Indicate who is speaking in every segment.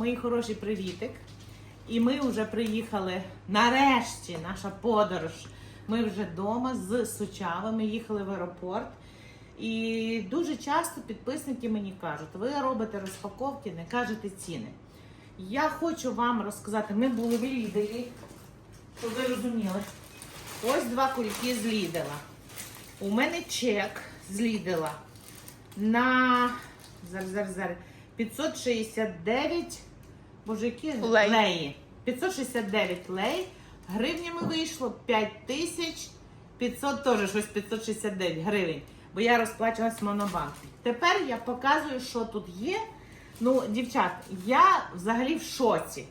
Speaker 1: Мої хороші привітик. І ми вже приїхали нарешті, наша подорож. Ми вже вдома з Сучавами їхали в аеропорт. І дуже часто підписники мені кажуть, ви робите розпаковки, не кажете ціни. Я хочу вам розказати, ми були в Лідері, щоб ви розуміли. Ось два кульки з Лідела. У мене чек з Лідела на зараз, зараз, зараз, 569 боже, які
Speaker 2: Лей.
Speaker 1: леї. 569 лей. Гривнями вийшло 5500, теж щось 569 гривень. Бо я розплачувалась в монобанку. Тепер я показую, що тут є. Ну, дівчат, я взагалі в шоці.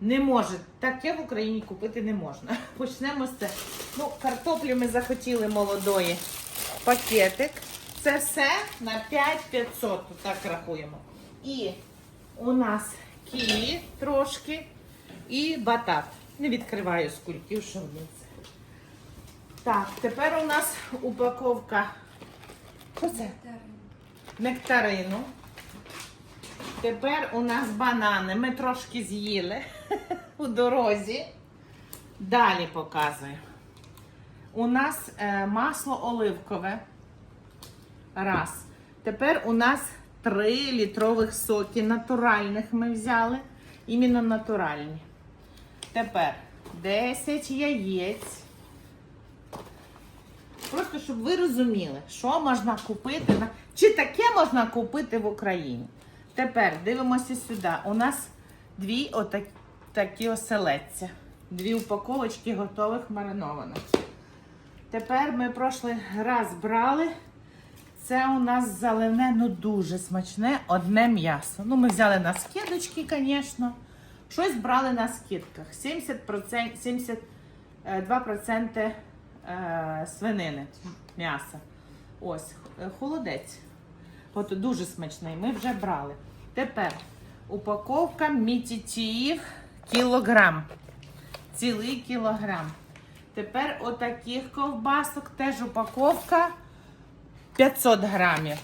Speaker 1: Не може. Таке в Україні купити не можна. Почнемо з це. Ну, картоплю ми захотіли молодої. Пакетик. Це все на 5500, так рахуємо. І у нас ківі трошки і батат. Не відкриваю з кульків, що в це. Так, тепер у нас упаковка. Що це? Нектарину. Тепер у нас банани. Ми трошки з'їли у дорозі. Далі показую. У нас е, масло оливкове. Раз. Тепер у нас 3 літрових соки натуральних ми взяли. Іменно натуральні. Тепер 10 яєць. Просто щоб ви розуміли, що можна купити, чи таке можна купити в Україні. Тепер дивимося сюди. У нас дві отак, такі оселедця. Дві упаковочки готових маринованих. Тепер ми прошлий раз брали. Це у нас заливне, ну дуже смачне, одне м'ясо. Ну, ми взяли на скидочки, звісно. Щось брали на скидках. 70%, 72% е, свинини м'яса. Ось, е, холодець. От дуже смачний. Ми вже брали. Тепер упаковка мітітіїв кілограм. Цілий кілограм. Тепер отаких ковбасок теж упаковка 500 грамів.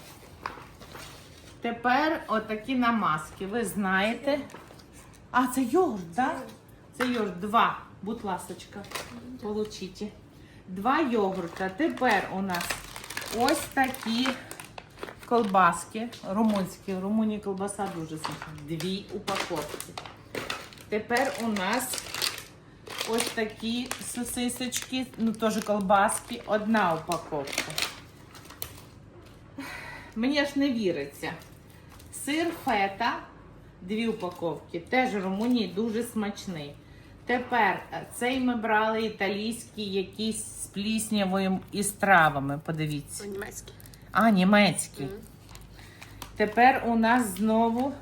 Speaker 1: Тепер отакі намазки. Ви знаєте. А, це йогурт, так? Да? Це йогурт. Два. Будь ласочка, получите. Два йогурта. Тепер у нас ось такі колбаски. Румунські. В Румунії колбаса дуже смачна. Дві упаковки. Тепер у нас ось такі сосисочки, ну теж колбаски. Одна упаковка. Мені аж не віриться. Сир фета, дві упаковки. Теж в Румунії дуже смачний. Тепер е, цей ми брали італійський, якийсь з пліснявою і з травами. Подивіться.
Speaker 2: Німецький.
Speaker 1: А, німецький. Тепер у нас знову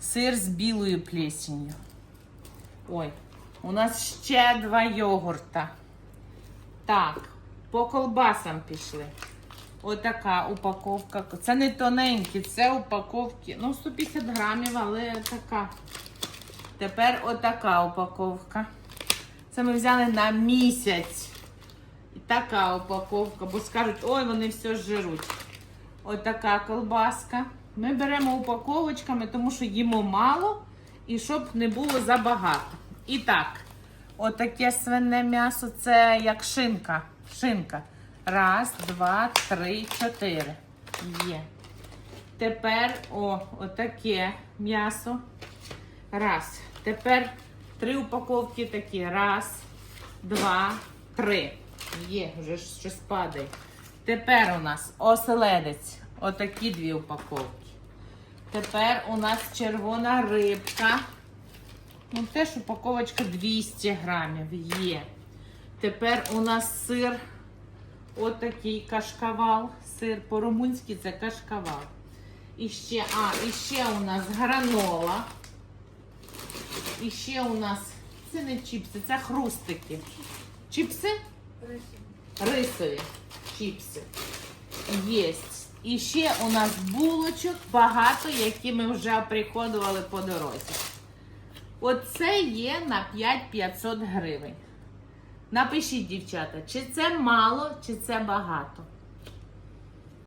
Speaker 1: сир з білою плесенью. Ой, у нас ще два йогурта. Так, по колбасам пішли. Отака упаковка. Це не тоненькі, це упаковки. Ну, 150 грамів, але така. Тепер отака упаковка. Це ми взяли на місяць. І така упаковка, бо скажуть, ой, вони все жируть. Отака колбаска. Ми беремо упаковочками, тому що їмо мало і щоб не було забагато. І так, отаке свине м'ясо це як шинка. Шинка. Раз, два, три, чотири. Є. Тепер о, отаке м'ясо. Раз. Тепер три упаковки такі. Раз, два, три. Є, вже щось падає. Тепер у нас оселедець. Отакі дві упаковки. Тепер у нас червона рибка. Ну, теж упаковочка 200 грамів є. Тепер у нас сир. Отакий кашкавал. Сир по-румунськи це кашкавал. І ще, а, і ще у нас гранола. І ще у нас, це не чіпси, це хрустики. Чіпси? Рисові чіпси. Єсть. І ще у нас булочок багато, які ми вже приходували по дорозі. Оце є на 5500 гривень. Напишіть, дівчата, чи це мало, чи це багато.